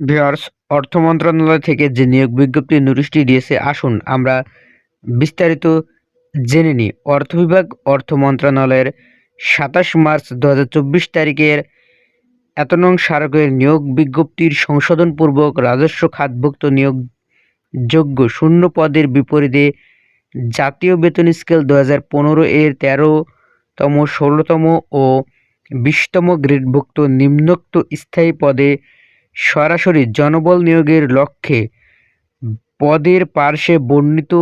Viewers, অর্থ মন্ত্রণালয় থেকে যে নিয়োগ বিজ্ঞপ্তি নোটিশটি দিয়েছে, আসুন আমরা বিস্তারিত জেনে নিই। অর্থ বিভাগ, অর্থ মন্ত্রণালয়ের সাতাশ মার্চ দু হাজার চব্বিশ তারিখের এত নং স্মারকের নিয়োগ বিজ্ঞপ্তির সংশোধনপূর্বক রাজস্ব খাতভুক্ত নিয়োগযোগ্য শূন্য পদের বিপরীতে জাতীয় বেতন স্কেল দু হাজার পনেরো এর তেরোতম, ষোলোতম ও বিশতম গ্রেডভুক্ত নিম্নোক্ত স্থায়ী পদে সরাসরি জনবল নিয়োগের লক্ষ্যে পদের পার্শ্বে বর্ণিত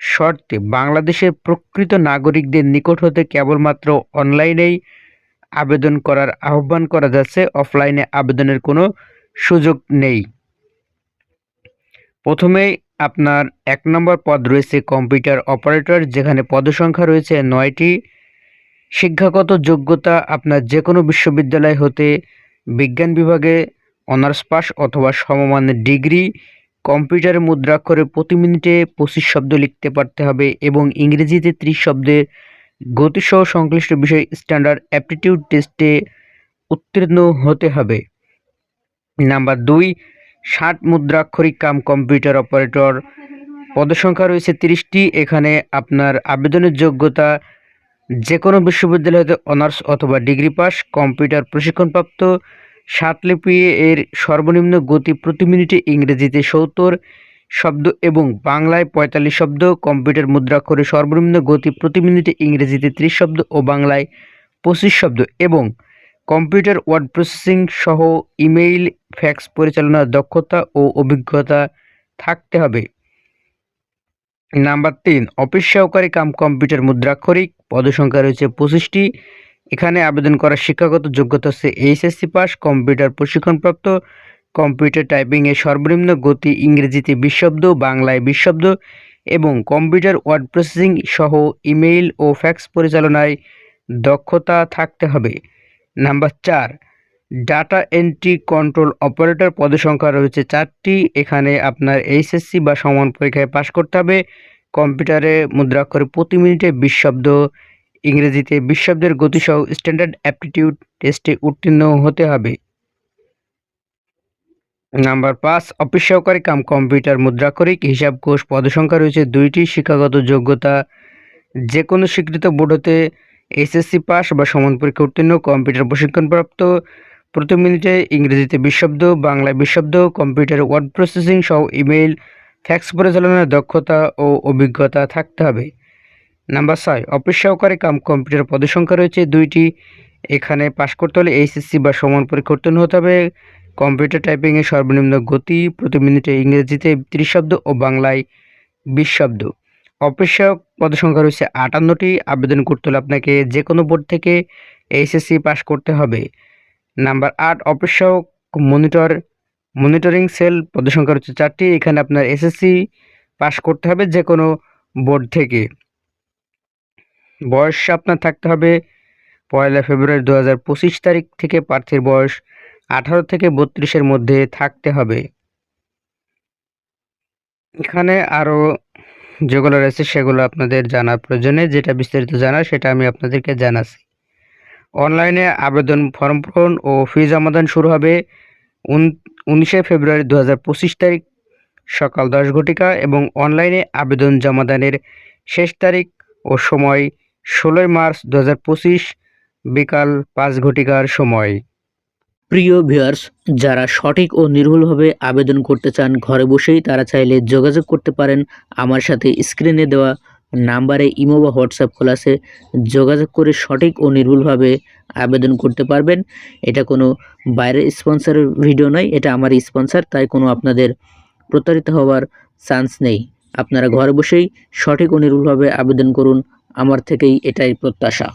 শর্তে বাংলাদেশের প্রকৃত নাগরিকদের নিকট হতে কেবলমাত্র অনলাইনেই আবেদন করার আহ্বান করা যাচ্ছে, অফলাইনে আবেদনের কোনো সুযোগ নেই। প্রথমেই আপনার এক নম্বর পদ রয়েছে কম্পিউটার অপারেটর, যেখানে পদসংখ্যা রয়েছে নয়টি। শিক্ষাগত যোগ্যতা আপনার যে কোনো বিশ্ববিদ্যালয় হতে বিজ্ঞান বিভাগে অনার্স পাস অথবা সমমানের ডিগ্রি, কম্পিউটারে মুদ্রাক্ষরে প্রতি মিনিটে পঁচিশ শব্দ লিখতে পারতে হবে এবং ইংরেজিতে ত্রিশ শব্দের গতিসহ সংশ্লিষ্ট বিষয় স্ট্যান্ডার্ড অ্যাপটিটিউড টেস্টে উত্তীর্ণ হতে হবে। নাম্বার দুই, ষাট মুদ্রাক্ষরিক কাম কম্পিউটার অপারেটর পদসংখ্যা রয়েছে তিরিশটি, এখানে আপনার আবেদনের যোগ্যতা যে কোনো বিশ্ববিদ্যালয় হতে অনার্স অথবা ডিগ্রি পাস, কম্পিউটার প্রশিক্ষণপ্রাপ্ত সাতলিপি এর সর্বনিম্ন গতি প্রতি মিনিটে ইংরেজিতে সত্তর শব্দ এবং বাংলায় পঁয়তাল্লিশ শব্দ, কম্পিউটার মুদ্রাক্ষরে সর্বনিম্ন গতি প্রতি মিনিটে ইংরেজিতে ত্রিশ শব্দ ও বাংলায় পঁচিশ শব্দ এবং কম্পিউটার ওয়ার্ড প্রসেসিং সহ ইমেইল, ফ্যাক্স পরিচালনার দক্ষতা ও অভিজ্ঞতা থাকতে হবে। নাম্বার তিন, অফিস সহকারী কাম কম্পিউটার মুদ্রাক্ষরিক পদসংখ্যা রয়েছে পঁচিশটি। এখানে আবেদন করার শিক্ষাগত যোগ্যতা হচ্ছে এইচএসসি পাস, কম্পিউটার প্রশিক্ষণপ্রাপ্ত, কম্পিউটার টাইপিংয়ের সর্বনিম্ন গতি ইংরেজিতে বিশ বাংলায় বিশ এবং কম্পিউটার ওয়ার্ড প্রসেসিং সহ ইমেইল ও ফ্যাক্স পরিচালনায় দক্ষতা থাকতে হবে। নাম্বার চার, ডাটা এন্ট্রি কন্ট্রোল অপারেটর পদসংখ্যা রয়েছে চারটি। এখানে আপনার এইচএসসি বা সমান পরীক্ষায় পাশ করতে হবে। কম্পিউটারে মুদ্রাক্ষরে প্রতি মিনিটে বিশ শব্দ ইংরেজিতে বিশ শব্দের গতিসহ স্ট্যান্ডার্ড অ্যাপটিটিউড টেস্টে উত্তীর্ণ হতে হবে। নাম্বার পাঁচ অফিস সহকারী কাম কম্পিউটার মুদ্রাক্ষরিক হিসাব কোষ পদসংখ্যা রয়েছে দুইটি, শিক্ষাগত যোগ্যতা যে কোনো স্বীকৃত বোর্ড হতে এসএসসি পাস বা সমান পরীক্ষা উত্তীর্ণ কম্পিউটার প্রশিক্ষণপ্রাপ্ত প্রতি মিনিটে ইংরেজিতে বিশ বাংলা বাংলায় বিশ শব্দ কম্পিউটার ওয়ার্ড প্রসেসিং সহ ইমেইল ফ্যাক্স পরিচালনার দক্ষতা ও অভিজ্ঞতা থাকতে হবে। নাম্বার ছয়, অফিস সহকারী কাম কম্পিউটার পদসংখ্যা রয়েছে দুইটি। এখানে পাশ করতে হলে এইচএসসি বা সমান পরীক্ষা উত্তীর্ণ হতে হবে। কম্পিউটার টাইপিংয়ের সর্বনিম্ন গতি প্রতি মিনিটে ইংরেজিতে ত্রিশ শব্দ ও বাংলায় বিশ শব্দ। অফিস সহায়ক পদসংখ্যা রয়েছে আটান্নটি। আবেদন করতে হলে আপনাকে যে কোনো বোর্ড থেকে এইচএসসি পাশ করতে হবে। নাম্বার আট, অফিস মনিটর, মনিটরিং সেল পদসংখ্যা রয়েছে চারটি। এখানে আপনার এসএসসি পাশ করতে হবে যে কোনো বোর্ড থেকে। বয়স আপনার থাকতে হবে পয়লা ফেব্রুয়ারি দু হাজার পঁচিশ তারিখ থেকে প্রার্থীর বয়স আঠারো থেকে বত্রিশের মধ্যে থাকতে হবে। এখানে আরও যেগুলো রয়েছে সেগুলো আপনাদের জানার প্রয়োজনে, যেটা বিস্তারিত জানার সেটা আমি আপনাদেরকে জানাচ্ছি। অনলাইনে আবেদন ফর্ম পূরণ ও ফি জমাদান শুরু হবে উনিশে ফেব্রুয়ারি দু হাজার পঁচিশ তারিখ সকাল দশ ঘটিকা এবং অনলাইনে আবেদন জমাদানের শেষ তারিখ ও সময় ষোলোই মার্চ দু হাজার পঁচিশ, বিকাল পাঁচ ঘটিকার সময়। প্রিয় ভিউয়ার্স, যারা সঠিক ও নির্ভুলভাবে আবেদন করতে চান, ঘরে বসেই তারা চাইলে যোগাযোগ করতে পারেন। আমার সাথে স্ক্রিনে দেওয়া নাম্বারে ইমো বা হোয়াটসঅ্যাপ খোলা আছে। যোগাযোগ করে সঠিক ও নির্ভুলভাবে আবেদন করতে পারবেন। এটা কোনো বাইরের স্পন্সরের ভিডিও নয়, এটা আমার স্পন্সর, তাই কোনো আপনাদের প্রতারিত হওয়ার চান্স নেই। আপনারা ঘরে বসেই সঠিক ও নির্ভুলভাবে আবেদন করুন। আমার থেকেই এটাই প্রত্যাশা।